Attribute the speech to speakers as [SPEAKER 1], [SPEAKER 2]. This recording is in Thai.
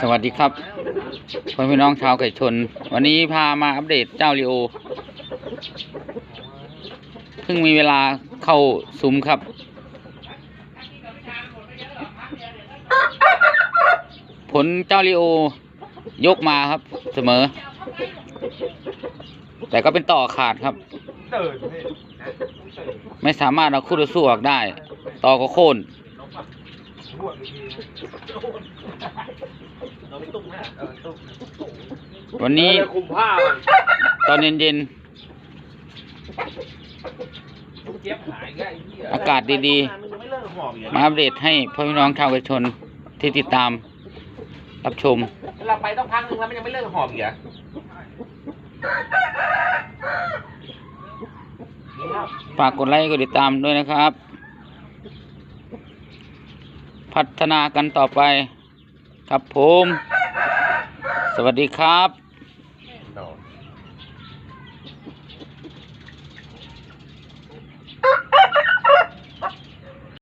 [SPEAKER 1] สวัสดีครับพ่อพี่น้องชาวไก่ชน วันนี้พามาอัปเดตเจ้าลีโอเพิ่งมีเวลาเข้าซุ้มครับ ผลเจ้าลีโอยกมาครับ เสมอ แต่ก็เป็นต่อขาดครับ ไม่สามารถเอาคู่ต่อสู้ออกได้ ต่อก็โค่น
[SPEAKER 2] บวกอีกทีเราไม่ ตุ้มนะเออตุ้ม
[SPEAKER 1] วันนี้
[SPEAKER 2] เออคุมผ้ามัน
[SPEAKER 1] ตอนเย็น
[SPEAKER 2] เจี๊ยบหายไงไอ้เหี้ย
[SPEAKER 1] ๆ อากาศดี
[SPEAKER 2] มันยังไม่เลิกหอบอีก
[SPEAKER 1] ๆมาอัปเดตให้พ่อพี่น้องชาวไก่ชนที่ติดตาม รับชม
[SPEAKER 2] เวลาไปต้องพักนึงแล้วมันยังไม่เลิกหอบอีกเหรอนี่ครับ
[SPEAKER 1] ฝากกดไลค์กดติดตามด้วยนะครับ พัฒนากันต่อไป ครับผม สวัสดีครับ